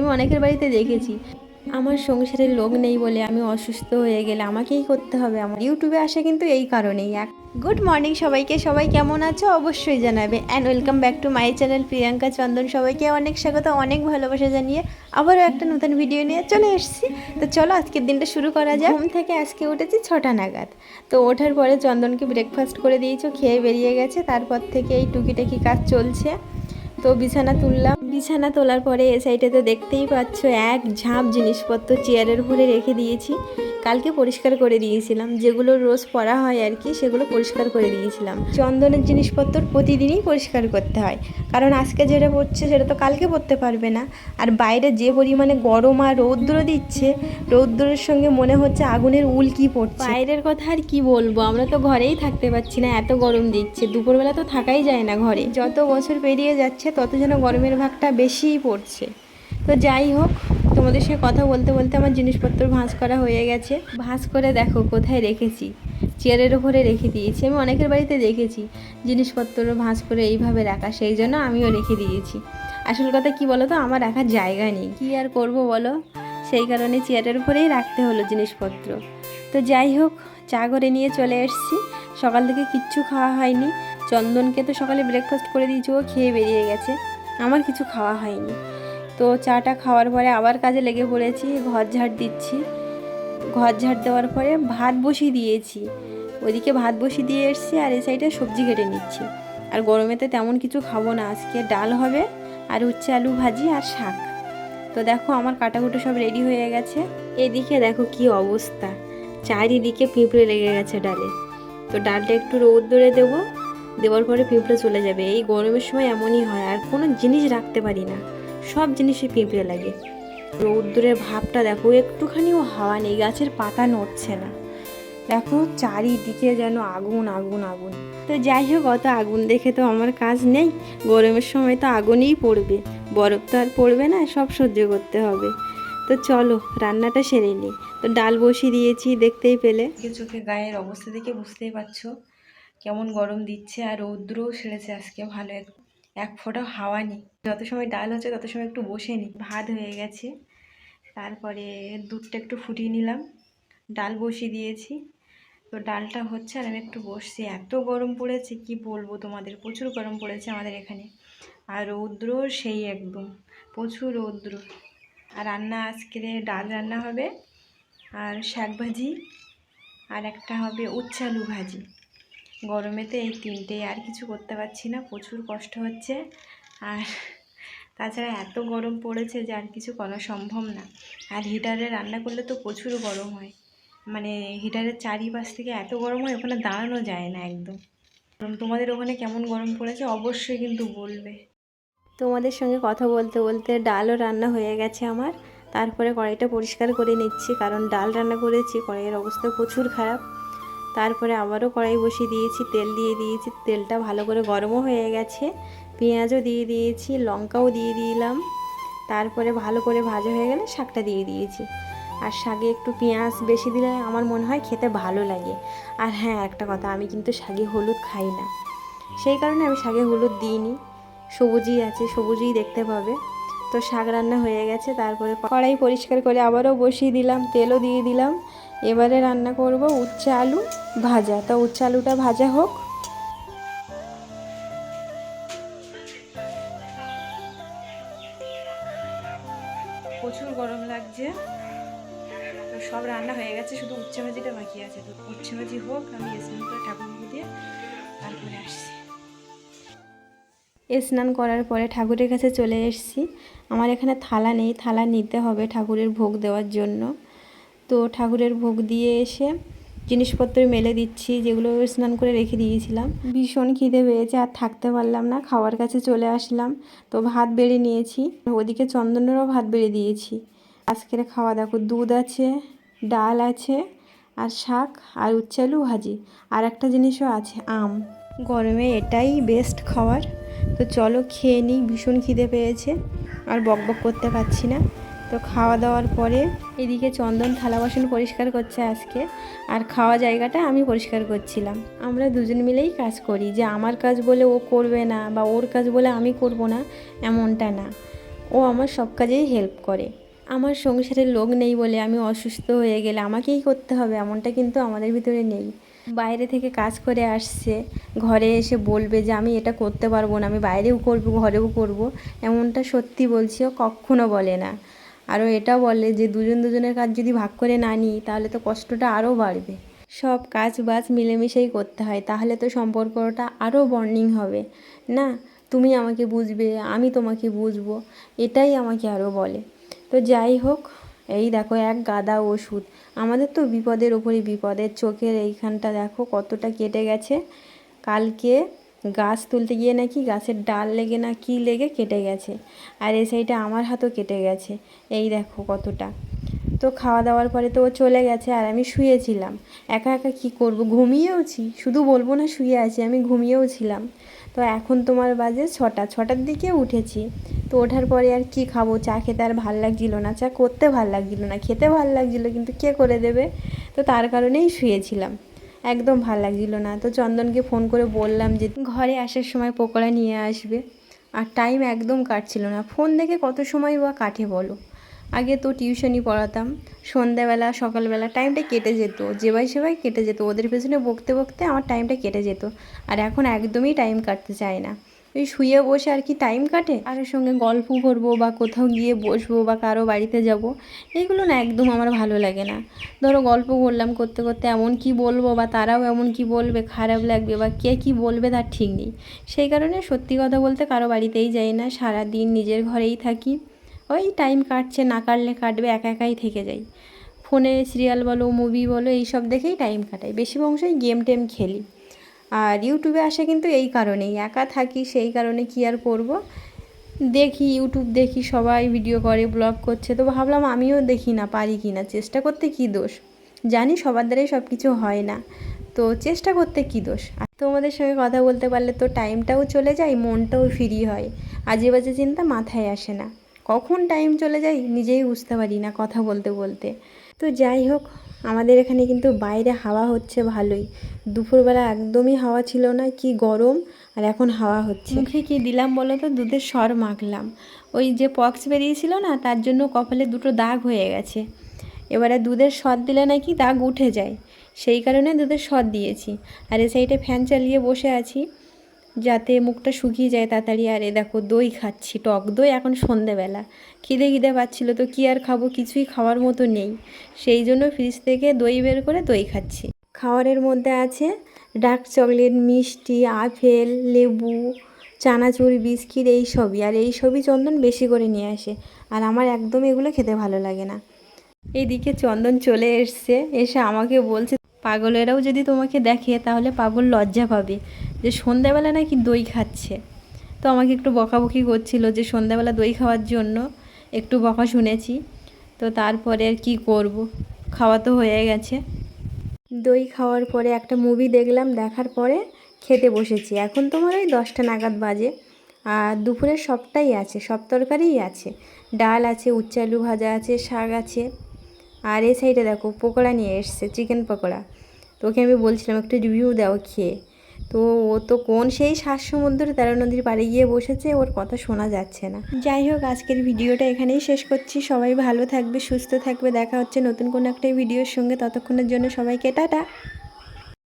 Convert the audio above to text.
আমি অনেকের বাড়িতে দেখেছি। আমার সংসারের লোক নেই বলে আমি অসুস্থ হয়ে গেলে আমাকেই করতে হবে। আমার ইউটিউবে আসা কিন্তু এই কারণেই। এক গুড মর্নিং সবাইকে। সবাই কেমন আছো? অবশ্যই জানাবে। And welcome back to my channel Priyanka Chandan. সবাইকে অনেক স্বাগত, অনেক ভালোবাসা জানিয়ে আবারও একটা নতুন ভিডিও নিয়ে চলে এসেছি। তো চলো, আজকের দিনটা শুরু করা যায় ঘুম থেকে আজকে উঠেছি ছটা নাগাদ। তো ওঠার পরে চন্দনকে ব্রেকফাস্ট করে দিয়েছ খেয়ে বেরিয়ে গেছে। তারপর থেকে এই টুকিটাকি কাজ চলছে। তো বিছানা তুললাম। বিছানা তোলার পরে এ সাইডে তো দেখতেই পাচ্ছ এক ঝাঁপ জিনিসপত্র চেয়ারের উপরে রেখে দিয়েছি। কালকে পরিষ্কার করে দিয়েছিলাম। যেগুলো রোজ পরা হয় আর কি সেগুলো পরিষ্কার করে দিয়েছিলাম। চন্দনের জিনিসপত্র প্রতিদিনই পরিষ্কার করতে হয়। কারণ আজকে যেটা পড়ছে সেটা তো কালকে পরতে পারবে না। আর বাইরে যে পরিমাণে গরম আর রৌদ্র দিচ্ছে রৌদ্রের সঙ্গে মনে হচ্ছে আগুনের উল্কি পড়ছে। বাইরের কথা আর কি বলব? আমরা তো ঘরেই থাকতে পারছি না এত গরম দিচ্ছে। দুপুরবেলা তো থাকাই যায় না ঘরে। যত বছর পেরিয়ে যাচ্ছে তত যেন গরমের ভাগটা বেশিই পড়ছে। তো যাই হোক, তোমাদের সঙ্গে কথা বলতে বলতে আমার জিনিসপত্র ভাঁজ করা হয়ে গেছে। ভাঁজ করে দেখো কোথায় রেখেছি। চেয়ারের ওপরে রেখে দিয়েছি। আমি অনেকের বাড়িতে দেখেছি জিনিসপত্র ভাঁজ করে এইভাবে রাখা, সেই জন্য আমিও রেখে দিয়েছি। আসল কথা কি বলো তো? আমার রাখার জায়গা নেই। কী আর করব বলো? সেই কারণে চেয়ারের উপরেই রাখতে হলো জিনিসপত্র। তো যাই হোক, চা করে নিয়ে চলে এসেছি। সকাল থেকে কিচ্ছু খাওয়া হয়নি। চন্দনকে তো সকালে ব্রেকফাস্ট করে দিয়েছি, ও খেয়ে বেরিয়ে গেছে। আমার কিছু খাওয়া হয়নি। তো চাটা খাওয়ার পরে আবার কাজে লেগে পড়েছি, ঘর ঝাড় দিচ্ছি। ঘর ঝাড় দেওয়ার পরে ভাত বসিয়ে দিয়েছি। ওইদিকে ভাত বসিয়ে দিয়ে এসছি আর এই সাইডে সবজি কেটে নিচ্ছি। আর গরমে তো তেমন কিছু খাব না, আজকে ডাল হবে আর উচ্ছে আলু ভাজি আর শাক। তো দেখো আমার কাটাকুটো সব রেডি হয়ে গেছে। এদিকে দেখো কি অবস্থা। চারিদিকে পিঁপড়ে লেগে গেছে ডালে। তো ডালটা একটু রোদ্দুরে দেবো। দেওয়ার পরে পিঁপড়ে চলে যাবে। এই গরমের সময় এমনই হয়, আর কোনো জিনিস রাখতে পারি না। সব জিনিসে পিঁপড়ে লাগে। রৌদ্রের ভাবটা দেখো, একটুখানিও হাওয়া নেই, গাছের পাতা নড়ছে না। দেখো চারিদিকে যেন আগুন আগুন আগুন। তো যাই হোক, অত আগুন দেখে তো আমার কাজ নেই। গরমের সময় তো আগুনেই পড়বে। বরফ তো আর পড়বে না, সব সহ্য করতে হবে। তো চলো, রান্নাটা সেরে নিই। তো ডাল বসিয়ে দিয়েছি, দেখতেই পেলে। চোখে গায়ের অবস্থা দেখে বুঝতেই পারছ। কেমন গরম দিচ্ছে আর রৌদ্রও সেরেছে আজকে, ভালো এক এক ফোঁটা হাওয়া নেই। যত সময় ডাল হচ্ছে তত সময় একটু বসে নিই, ভাত হয়ে গেছে। তারপরে দুধটা একটু ফুটিয়ে নিলাম, ডাল বসিয়ে দিয়েছি। তো ডালটা হচ্ছে আর আমি একটু বসছি। এত গরম পড়েছে, কি বলব তোমাদের? প্রচুর গরম পড়েছে আমাদের এখানে। আর রৌদ্র সেই একদম, প্রচুর রৌদ্র। আর রান্না আজকে ডাল রান্না হবে আর শাক ভাজি আর একটা হবে উচ্ছে আলু ভাজি। গরমেতে এই তিনটে আর কিছু করতে পারছি না, প্রচুর কষ্ট হচ্ছে। আর তাছাড়া এত গরম পড়েছে যে আর কিছু করা সম্ভব না। আর হিটারে রান্না করলে তো প্রচুর গরম হয়। মানে হিটারের চারিপাশ থেকে এত গরম হয়, ওখানে দাঁড়ানো যায় না একদম। তোমাদের ওখানে কেমন গরম পড়েছে? অবশ্যই কিন্তু বলবে। তোমাদের সঙ্গে কথা বলতে বলতে ডালও রান্না হয়ে গেছে আমার। তারপরে কড়াইটা পরিষ্কার করে নিচ্ছি, কারণ ডাল রান্না করেছি, কড়াইয়ের অবস্থা প্রচুর খারাপ। তারপরে আবারও কড়াই বসিয়ে দিয়েছি, তেল দিয়ে দিয়েছি, তেলটা ভালো করে গরমও হয়ে গেছে। পেঁয়াজও দিয়ে দিয়েছি, লঙ্কাও দিয়ে দিলাম। তারপরে ভালো করে ভাজা হয়ে গেলে শাকটা দিয়ে দিয়েছি। আর শাকে একটু পেঁয়াজ বেশি দিলে আমার মনে হয় খেতে ভালো লাগে। আর হ্যাঁ একটা কথা, আমি কিন্তু শাকে হলুদ খাই না। সেই কারণে আমি শাকে হলুদ দিইনি। সবুজই আছে, সবুজই দেখতে পাবে। তো শাক রান্না হয়ে গেছে, তারপরে কড়াই পরিষ্কার করে আবারও বসিয়ে দিলাম, তেলও দিয়ে দিলাম। এবারে রান্না করব উচ্ছে আলু ভাজা। তো উচ্ছে আলুটা ভাজা হোক। প্রচুর গরম লাগছে। তো সব রান্না হয়ে গেছে শুধু উচ্ছে ভাজিটা বাকি আছে। তো উচ্ছে ভাজি হোক আমি স্নান করে ঠাকুর দিয়ে তারপরে আসছি। স্নান করার পরে ঠাকুরের কাছে চলে এসেছি। আমার এখানে থালা নেই থালা নিতে হবে ঠাকুরের ভোগ দেওয়ার জন্য। তো ঠাকুরের ভোগ দিয়ে এসে জিনিসপত্র মেলে দিচ্ছি, যেগুলো স্নান করে রেখে দিয়েছিলাম। ভীষণ খিদে পেয়েছে, আর থাকতে পারলাম না, খাওয়ার কাছে চলে আসলাম। তো ভাত বেড়ে নিয়েছি, ওদিকে চন্দনেরও ভাত বেড়ে দিয়েছি। আজকের খাওয়া দেখো, দুধ আছে, ডাল আছে, আর শাক, আর উচ্চালু ভাজি, আর একটা জিনিসও আছে, আম। গরমে এটাই বেস্ট খাবার তো চলো খেয়ে নিই, ভীষণ খিদে পেয়েছে, আর বক বক করতে পারছি না। তো খাওয়া দাওয়ার পরে এদিকে চন্দন থালা বাসন পরিষ্কার করছে আজকে। আর খাওয়া জায়গাটা আমি পরিষ্কার করছিলাম। আমরা দুজন মিলেই কাজ করি। যে আমার কাজ বলে ও করবে না বা ওর কাজ বলে আমি করব না, এমনটা না। ও আমার সব কাজেই হেল্প করে। আমার সংসারের লোক নেই বলে আমি অসুস্থ হয়ে গেলে আমাকেই করতে হবে, এমনটা কিন্তু আমাদের ভিতরে নেই। বাইরে থেকে কাজ করে আসছে, ঘরে এসে বলবে যে আমি এটা করতে পারব না, আমি বাইরেও করব, ঘরেও করব, এমনটা সত্যি বলছি ও কখনো বলে না। আরও এটা বলে যে দুজন দুজনের কাজ যদি ভাগ করে না নিই, তাহলে তো কষ্টটা আরও বাড়বে। সব কাজ বাজ মিলেমিশেই করতে হয়, তাহলে তো সম্পর্কটা আরও বর্নিং হবে। না, তুমি আমাকে বুঝবে, আমি তোমাকে বুঝব, এটাই আমাকে আরও বলে। তো যাই হোক, এই দেখো এক গাদা ওষুধ। আমাদের তো বিপদের ওপরই বিপদের চোখের এইখানটা দেখো কতটা কেটে গেছে। কালকে গাছ তুলতে গিয়ে নাকি গাছের ডাল লেগে না কি লেগে কেটে গেছে। আর এই সাইডে আমার হাতও কেটে গেছে। এই দেখো কতটা। তো খাওয়া দাওয়ার পরে তো ও চলে গেছে আর আমি শুয়েছিলাম। একা একা কি করব? ঘুমিয়েওছি। শুধু বলব না শুয়ে আছি, আমি ঘুমিয়েও ছিলাম তো এখন তোমার বাজে ছটা। ছটার দিকে উঠেছি। তো ওঠার পরে আর কি খাব? চা খেতে আর ভালো লাগছিল না। চা করতে ভালো লাগছিল না। খেতে ভালো লাগছিল, কিন্তু কে করে দেবে? তো তার কারণেই শুয়েছিলাম। একদম ভালো লাগছিল না। তো চন্দনকে ফোন করে বললাম যে, ঘরে আসার সময় পকোড়া নিয়ে আসবে। আর টাইম একদম কাটছিল না। ফোন দেখে কত সময় বা কাটে বলো? আগে তো টিউশনই পড়াতাম। সন্ধ্যাবেলা, সকালবেলা টাইমটা কেটে যেত। যেবাই সেবাই কেটে যেত। ওদের পেছনে বকতে বকতে আমার টাইমটা কেটে যেত। আর এখন একদমই টাইম কাটতে চায় না। শুয়ে বসে আর কি টাইম কাটে? কারোর সঙ্গে গল্প করব বা কোথাও গিয়ে বসবো বা কারও বাড়িতে যাব এইগুলো না একদম আমার ভালো লাগে না। ধরো গল্প করলাম করতে করতে এমন কি বলব বা তারাও এমন কি বলবে, খারাপ লাগবে বা কে কি বলবে তার ঠিক নেই। সেই কারণে সত্যি কথা বলতে কারও বাড়িতেই যাই না সারা দিন নিজের ঘরেই থাকি। ওই টাইম কাটছে, না কাটলে কাটবে, একা একাই থেকে যাই। ফোনে সিরিয়াল বলো মুভি বলো, এইসব দেখেই টাইম কাটাই। বেশি অংশই গেম টেম খেলি। আর ইউটিউবে আসে কিন্তু এই কারণেই। একা থাকি সেই কারণে কি আর করব? দেখি ইউটিউব দেখি, সবাই ভিডিও করে ব্লগ করছে। তো ভাবলাম আমিও দেখি না, পারি কি না? চেষ্টা করতে কি দোষ? জানি সবার দ্বারাই সব কিছু হয় না। তো চেষ্টা করতে কি দোষ? আর তোমাদের সঙ্গে কথা বলতে পারলে তো টাইমটাও চলে যায়, মনটাও ফ্রি হয়। আজে বাজে চিন্তা মাথায় আসে না। কখন টাইম চলে যায় নিজেই বুঝতে পারি না কথা বলতে বলতে। তো যাই হোক আমাদের এখানে কিন্তু বাইরে হাওয়া হচ্ছে ভালোই। দুপুরবেলা একদমই হাওয়া ছিল না, কি গরম, আর এখন হাওয়া হচ্ছে। মুখে কি দিলাম বলো তো? দুধের সর মাখলাম। ওই যে পক্স বেরিয়েছিল না, তার জন্য কপালে দুটো দাগ হয়ে গেছে। এবারে দুধের সর দিলে নাকি দাগ উঠে যায়। সেই কারণে দুধের সর দিয়েছি। আর এ সাইডে ফ্যান চালিয়ে বসে আছি। যাতে মুখটা শুকিয়ে যায় তাড়াতাড়ি। আর এ দেখো, দই খাচ্ছি, টক দই, এখন সন্ধেবেলা। খিদে খিদে পাচ্ছিল তো কি আর খাব, কিছুই খাওয়ার মতো নেই। সেই জন্য ফ্রিজ থেকে দই বের করে দই খাচ্ছি। খাওয়ারের মধ্যে আছে ডার্ক চকলেট, মিষ্টি, আপেল, লেবু, চানাচুর, বিস্কিট, এই সবই। আর এই সবই চন্দন বেশি করে নিয়ে আসে। আর আমার একদম এগুলো খেতে ভালো লাগে না। এইদিকে চন্দন চলে এসছে, এসে আমাকে বলছে, পাগলেরাও যদি তোমাকে দেখে, তাহলে পাগল লজ্জা পাবে। যে সন্ধ্যাবেলা নাকি দই খাচ্ছে। তো আমাকে একটু বকাবকি করছিল যে সন্ধ্যাবেলা দই খাওয়ার জন্য একটু বকা শুনেছি। তো তারপরে আর কি করব? খাওয়া তো হয়ে গেছে। দই খাওয়ার পরে একটা মুভি দেখলাম, দেখার পরে খেতে বসেছি। এখন তোমার ওই দশটা নাগাদ বাজে। আর দুপুরের সবটাই আছে, সব তরকারিই আছে। ডাল আছে উচ্চ আলু ভাজা আছে, শাক আছে। আর এই সাইডে দেখো, পকোড়া নিয়ে এসছে চিকেন পকোড়া। তো ওকে আমি বলছিলাম, একটু রিভিউ দাও, খেয়ে। তো ও তো কোন সেই শ্বাস সমুদ্র তেরো নদীর পাড়ে গিয়ে বসেছে, ওর কথা শোনা যাচ্ছে না। যাই হোক, আজকের ভিডিওটা এখানেই শেষ করছি। সবাই ভালো থাকবে, সুস্থ থাকবে। দেখা হচ্ছে নতুন কোনো একটা ভিডিওর সঙ্গে। ততক্ষণের জন্য সবাইকে টাটা।